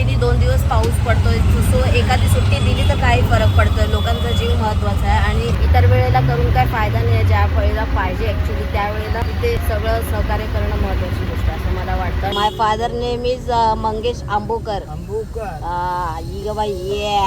Continue दोन दिवस पाऊस पडतोय सो एखादी सुट्टी दिली तर काही फरक पडतोय. लोकांचा जीव महत्त्वाचा आहे आणि इतर वेळेला करून काय फायदा नाही आहे. ज्या वेळेला पाहिजे ऍक्च्युली त्यावेळेला तिथे सगळं सहकार्य करणं महत्वाची गोष्ट आहे असं मला वाटतं. My father name is Mangesh Ambokar. Ambukar आ, ई ग बाई ये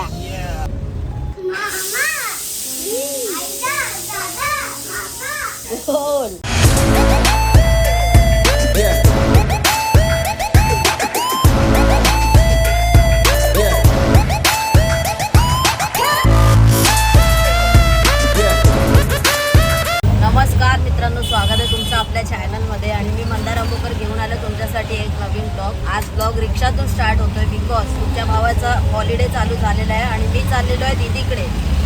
हॉलिडे चालू झालेला आहे आणि मी चाललेलो आहे दीदीकडे.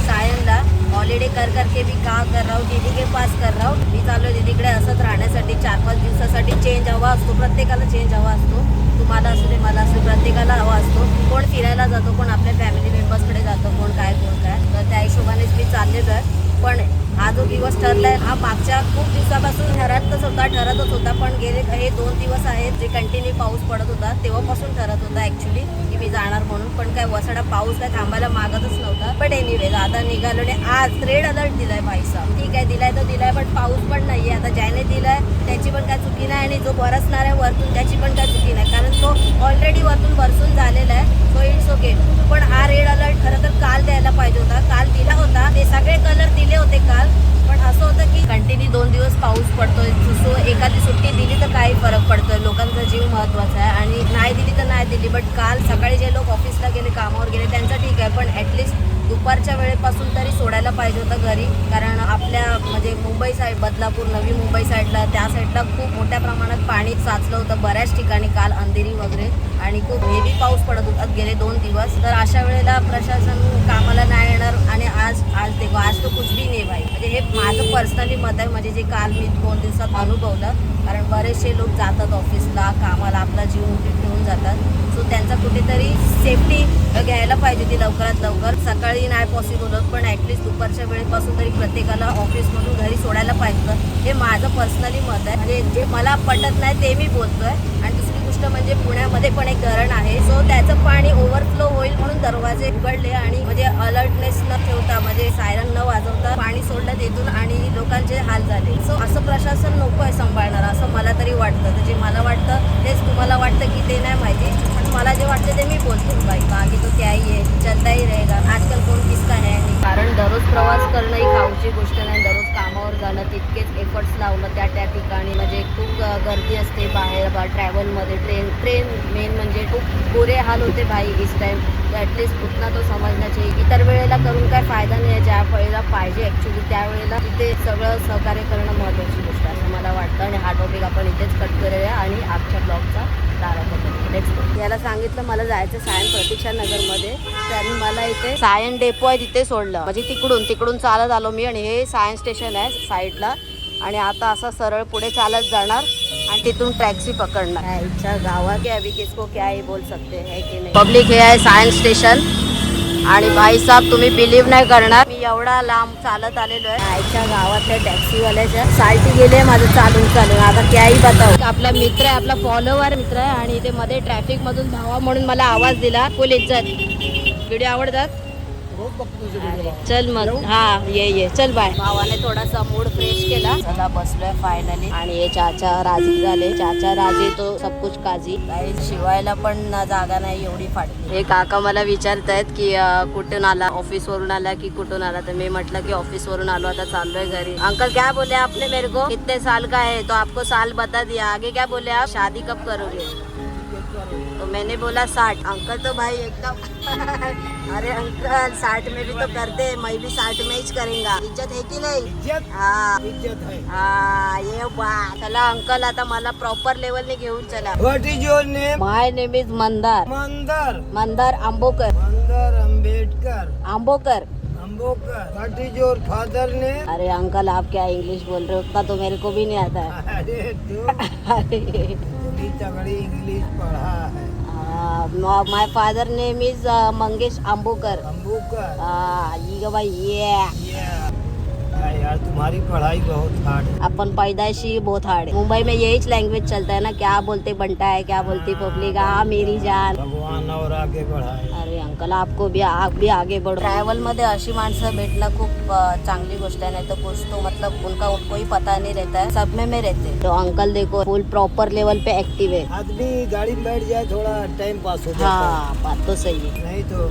सायनला. हॉलिडे कर करके मी का कर रहा हूँ दीदी के पास कर रहा हूँ. मी चाललो दीदीकडे असंच राहण्यासाठी चार पाच दिवसासाठी चेंज हवा असतो प्रत्येकाला चेंज हवा असतो. तुम्हाला असू दे मला असू प्रत्येकाला हवा असतो. कोण फिरायला जातो कोण आपल्या फॅमिली मेंबर्सकडे जातो कोण काय कोण काय. तर त्या हिशोबानेच मी चाललेलो आहे. पण हा जो दिवस ठरला आहे हा मागच्या खूप दिवसापासून ठरतच होता ठरतच होता. पण गेले हे दोन दिवस आहेत जे कंटिन्यू पाऊस पडत होता तेव्हापासून ठरत होता ॲक्च्युली मी जाणार म्हणून पण काय वसडा पाऊस काय थांबायला मागतच नव्हता. पण एनिवेज आता निघालो आणि आज रेड अलर्ट दिलाय भाईसा ठीक आहे दिलाय तर दिलाय पण पाऊस पण नाहीये. आता ज्याने दिलाय त्याची पण काय चुकी नाही आणि जो बरसणार आहे वरतून त्याची पण काय चुकी नाही. कारण तो ऑलरेडी वरतून बरसून झालेला आहे सो इट्स ओके पण हा रेड अलर्ट खरं तर काल द्यायला पाहिजे होता. काल दिला होता. ते सगळे कलर दिले होते काल. पण असं होतं की कंटिन्यू दोन दिवस पाऊस पडतोय सो एखादी सुट्टी दिली तर काही फरक पडतोय लोकांचा जीव महत्त्वाचा आहे आणि नाही दिली तर नाही दिली बट काल सकाळी जे लोक ऑफिसला गेले कामावर गेले त्यांचं ठीक आहे पण ॲटलिस्ट दुपारच्या वेळेपासून तरी सोडायला पाहिजे होतं घरी. कारण आपल्या म्हणजे मुंबई साईड बदलापूर नवी मुंबई साईडला त्या साईडला खूप मोठ्या प्रमाणात पाणी साचलं होतं बऱ्याच ठिकाणी काल अंधेरी वगैरे. आणि खूप हेवी पाऊस पडत होता गेले दोन दिवस. तर अशा वेळेला प्रशासन कामाला नाही येणार आणि आज आज देखो आज तो कुछ भी नाही भाई. म्हणजे हे माझं पर्सनली मत आहे. म्हणजे जे काल मी दोन दिवसात अनुभवलं कारण बरेचसे लोक जातात ऑफिसला कामाला आपला जीव मुठीत जातात. सो त्यांचा कुठेतरी सेफ्टी घ्यायला पाहिजे ती लवकरात लवकर. सकाळी नाही पॉसिबल होत पण ॲटलिस्ट दुपारच्या वेळेपासून तरी प्रत्येकाला ऑफिसमधून घरी सोडायला पाहिजे हे माझं पर्सनली मत आहे. म्हणजे जे मला पटत नाही ते मी बोलतोय. आणि दुसरी गोष्ट म्हणजे पुण्यामध्ये पण एक धरण आहे. सो त्याचं पाणी ओव्हरफ्लो होईल म्हणून दरवाजे उघडले आणि म्हणजे अलर्टनेस न ठेवता म्हणजे सायरन न वाजवता पाणी सोडलं तिथून आणि हाल झाले. सो असं प्रशासन नको आहे सांभाळणार असं मला तरी वाटतं. तर जे मला वाटतं तेच तुम्हाला वाटतं की ते नाही माहिती? मला जे वाटतं ते मी बोलते बाई. बाकी तो क्या ही आहे चलता ही रहेगा. आजकाल कोण किसका है नाही. कारण दररोज प्रवास करणं ही खाऊची गोष्ट नाही. दररोज कामावर जाणं तितकेच एफर्ट्स लावणं त्या त्या ठिकाणी. म्हणजे खूप गर्दी असते बाहेर बा ट्रॅव्हलमध्ये ट्रेन ट्रेन मेन म्हणजे खूप बुरे हाल होते भाई इस टाईम ॲटलिस्ट कुठला तो समजण्याचे इतर वेळेला करून काय फायदा नाही. आहे ज्या वेळेला पाहिजे ॲक्च्युली त्यावेळेला तिथे सगळं सहकार्य करणं महत्त्वाची गोष्ट आहे असं मला वाटतं. आणि हा टॉपिक आपण इथेच कट करूया. आणि आजच्या ब्लॉगचा याला सांगितलं मला जायचं सायन प्रतीक्षा नगरमध्ये. त्यांनी मला इथे सायन डेपो आहे तिथे सोडलं. म्हणजे तिकडून तिकडून चालत आलो मी आणि हे सायन्स स्टेशन आहे साईडला. आणि आता असं सरळ पुढे चालत जाणार आणि तिथून टॅक्सी पकडणार. इच्छा गावात? की अभी किसको क्या ही बोल सकते है की नाही. पब्लिक हे आहे सायन्स स्टेशन. आणि भाई साहेब तुम्ही बिलीव्ह नाही करणार. मी एवढा लांब चालत आलेलो आहे. आईच्या गावातल्या टॅक्सीवाल्याच्या साईटी गेले माझं चालून चालून. आता त्याही बताव. आपला मित्र आहे आपला फॉलोवर मित्र आहे आणि इथे मध्ये ट्रॅफिक मधून भावा म्हणून मला आवाज दिला. पोलीस इज्जत व्हिडिओ आवडतात? चल मग. हा ये ये. चल बाय भावाने थोडासा मूड फ्रेश केला. चला बसलोय फायनली आणि हे चाचा राजी झाले. चाचा राजी तो सब कुछ काजी. काही शिवायला पण जागा नाही एवढी फाटली. हे काका मला विचारतायत की कुठून आला? ऑफिस वरून आला की कुठून आला? तर मी म्हटलं की ऑफिस वरून आलो आता चाललोय घरी. अंकल क्या बोले आपने मेरे को? कितने साल का है? तो आपको साल बता दिया. आगे क्या बोले आप? शादी कब करोगे? मैंने बोला साठ। अंकल तो भाई एकदम अरे अंकल साठ में भी तो करते मैं भी साठ में ही करेंगा। इज़्ज़त है की नहीं? हाँ। इज़्ज़त है। हा ये बात चला अंकल आता मला प्रॉपर लेवलने घेऊन चला। What is your name my name is Mandar Mandar Mandar Ambokar Mandar Ambedkar Ambokar your father ने अरे अंकल आप क्या इंग्लिश बोल रहे हो? उतना तो मेरे को भी नहीं आता है। अरे तू। अरे। तगड़ी इंग्लिश पढ़ा है। My father name is Mangesh Ambukar हा, Yeah. यार तुम्हारी पढ़ाई बहुत हार्ड है। अपन पैदाइशी बहुत हार्ड है। मुंबई में यही लैंग्वेज चलता है ना क्या बोलते बनता है क्या बोलती पब्लिक हाँ मेरी जान। भगवान और आगे बढ़ाए। अंकल आपको भी आप भी आगे बढ़ो ट्रॅव्हल मध्ये अशी माणसं भेटणं खूप चांगली गोष्ट है नहीं तो कुछ तो मतलब उनका कोई पता नहीं रहता है सब में में रहते तो अंकल देखो फुल प्रॉपर लेवल पे एक्टिव है। आदमी गाड़ी में बैठ जाए थोड़ा टाइम पास हो जाता हाँ। बात तो सही है। है नहीं तो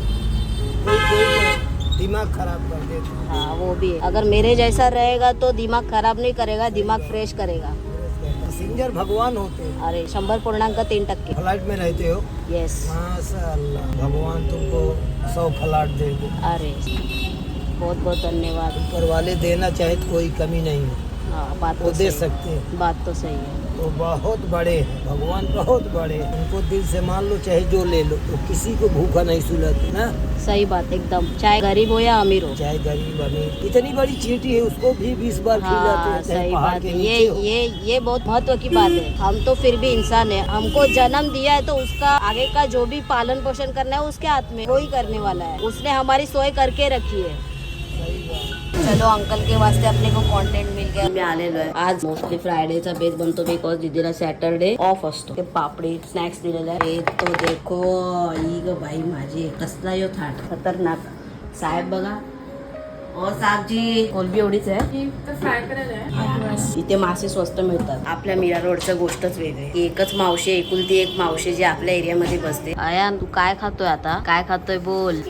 कोई कोई दिमाग खराब कर देता हाँ। वो भी है। अगर मेरे जैसा रहेगा तो दिमाग खराब नहीं करेगा दिमाग फ्रेश करेगा। पैसेंजर भगवान होते हैं। अरे शंबर पूर्णांक तीन टक्के। फ़्लाइट में रहते हो? यस माशाल्लाह भगवान तुमको सौ फ्लाट दे दे। अरे बहुत बहुत धन्यवाद। ऊपर वाले देना चाहे तो कोई कमी नहीं है। हाँ बात वो तो दे सकते है। बात तो सही है। वो बहुत बड़े हैं। भगवान बहुत बड़े हैं। उनको दिल से मान लो चाहे जो ले लो वो किसी को भूखा नहीं सुलाते ना? सही बात एकदम। चाहे गरीब हो या अमीर हो। चाहे गरीब अमीर। इतनी बड़ी चींटी है उसको भी बीस बार हाँ सही बात है। ये ये ये बहुत महत्व की बात है। हम तो फिर भी इंसान है। हमको जन्म दिया है तो उसका आगे का जो भी पालन पोषण करना है उसके हाथ में वो ही करने वाला है। उसने हमारी सोय करके रखी है। चलो अंकल के वास्ते अपने को कंटेंट मिल गया। मी आलेलो आहे. आज मोस्टली फ्रायडेचा बेस बनतो बिकॉज दीदीला सॅटरडे ऑफ असतो. ते पापडी स्नॅक्स दिलेले आहे तो देखो ई ग बाई माझी. कसला यो थाट. खतरनाक. साहेब बघा कोलबी एवढीच आहे. इथे मासे स्वस्त मिळतात. आपल्या मीरा रोडचं गोष्टच वेगळी एकच मावशी एकुलती एक मावशी जी आपल्या एरियामध्ये बसते. अयान तू काय खातोय आता? काय खातोय बोल.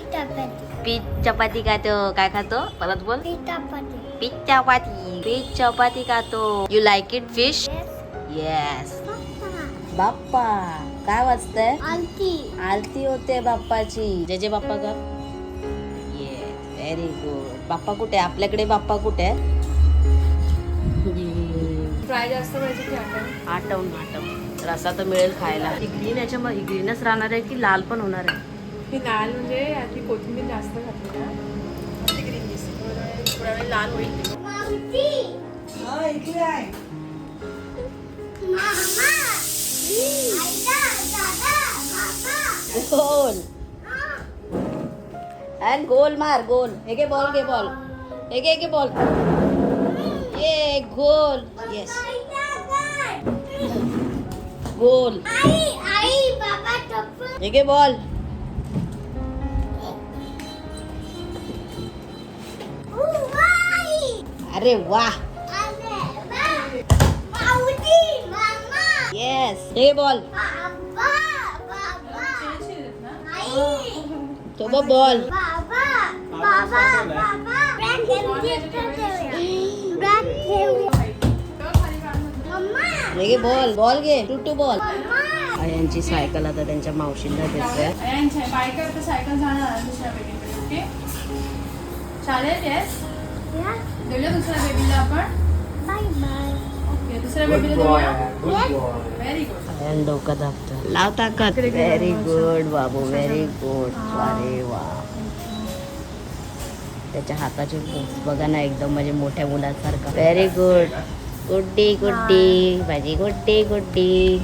पीच चपाती. खातो काय खातो? परत बोल. पीच चपाती. पीच चपाती. खातो. You like it fish yes Bappa काय वाचतंय आरती होते बाप्पाची. जय जय बाप्पा का? येस व्हेरी गुड बाप्पा कुठे आहे? आपल्याकडे बाप्पा कुठे आहे फ्राय जास्त पाहिजे आटवून आटवून रसा तर मिळेल खायला. ती ग्रीन याच्यामध्ये ग्रीनच राहणार आहे की लाल पण होणार आहे? हे लाल म्हणजे यातली कोथिंबीर जास्त घातली ना ते ग्रीन दिसते थोडा वेळ- थोडा वेळ लाल होईल. गोल अँड गोल मार गोल हे घे बॉल घे बॉल हे घे घे बॉल ये गोल येस गोल हे घे बॉल अरे वा येस हे बॉल तो बॉल घे बॉल बॉल घे टू टू बॉल. यांची सायकल आता त्यांच्या मावशीला देतोय बाय सायकल जाणार दुसऱ्या बेबीकडे ओके? चालेल येस दुसऱ्या बेबीला आपण? ओके दुसऱ्या बेबीला देऊया? व्हेरी गुड डोकं दाबतो. लावता का? व्हेरी गुड बाबू. व्हेरी गुड अरे वा. त्याच्या हाताचे बघा ना एकदम म्हणजे मोठ्या मुलांसारखा. व्हेरी गुड गुड्डी गुड्डी माझी गुड्डी गुड्डी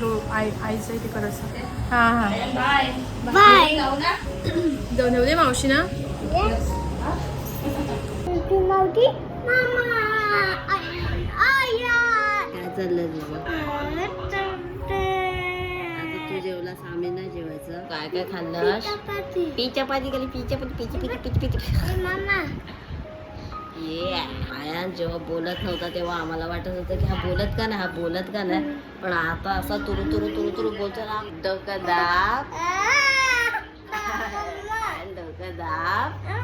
डो-. हा हा. जाऊन येऊ दे मावशी ना. काय चाललंय तुझं? आता तू जेवलास आम्ही नाही जेवायचं. काय काय खाल्लंस पी चपाती. केली पी चपाती पिची पिची पिची पिची ये आयान जेव्हा बोलत नव्हता तेव्हा आम्हाला वाटत होतं की हा बोलत का नाही हा बोलत का नाही. पण आता असा तुरु तुरु तुरु तुरु बोलतो ना डोकं दाब. डोकं दाब.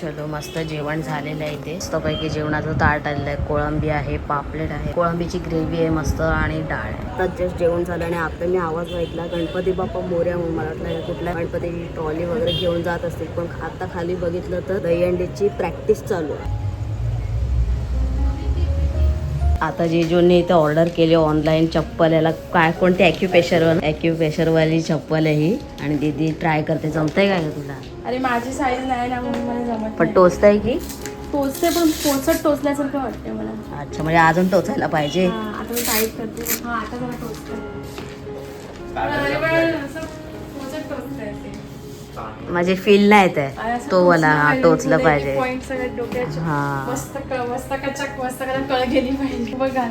चलो मस्त जेवण झालेलं आहे इथे. मस्तपैकी जेवणाचं ताट आलेलं आहे. कोळंबी आहे पापलेट आहे. कोळंबीची ग्रेव्ही आहे मस्त आणि डाळ. आहे तर जस्ट जेवण झालं आणि आता मी आवाज ऐकला. गणपती बाप्पा मोऱ्या म्हणून मला वाटलं कुठल्या गणपती ट्रॉली वगैरे घेऊन जात असतील पण आता खाली बघितलं तर दहीहंडीची प्रॅक्टिस चालू आहे. आता जेजूने इथे ऑर्डर केली ऑनलाईन चप्पल याला काय कोणती ॲक्युपेशर ॲक्युपेशरवाली चप्पल आहे ही. आणि दीदी ट्राय करते. जमतंय काय का तुला? अरे माझी साईज नाही ना म्हणून मला जमत पण. टोचत आहे की? टोचते पण पोचट टोचल्यासारखं वाटते मला. अच्छा म्हणजे अजून टोचायला पाहिजे. हा, आता मी टाईट करते. हा आता जरा टोचते अरे पण असं पोचट टोचतंय ते. माझे फील नाही येत आहे. तो वाला हा टोचलं टोचलं पाहिजे. हा. मस्त मस्त कळ गेली पाहिजे. बघा.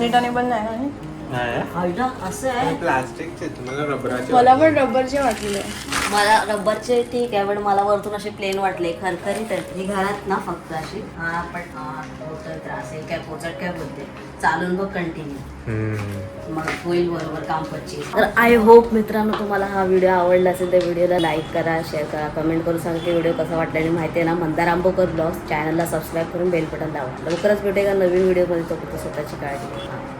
रिटर्नेबल नाही ना हे? आयडा असं आहे. प्लास्टिकचे तुम्हाला रबराचे मला पण रबरचे वाटले मला रबरचे ठीक आहे पण मला वरतून असे प्लेन वाटले. खरखरीत आहेत. ही घरात ना फक्त अशी हा पण हा होतोय त्रास आहे. काय पोचट काय बोलते? चालून बघ कंटिन्यू मग होईल बरोबर काम पच्ची तर आय होप मित्रांनो तुम्हाला हा व्हिडिओ आवडला असेल तर व्हिडिओला लाईक करा शेअर करा कमेंट करून सांगा की व्हिडिओ कसा वाटला. आणि माहिती आहे ना मंदार आंबोकर ब्लॉग्स चॅनलला सबस्क्राईब करून बेल बटन दावा लवकरच भेटेगा नवीन व्हिडिओमध्ये तो स्वतःची काळजी घ्या.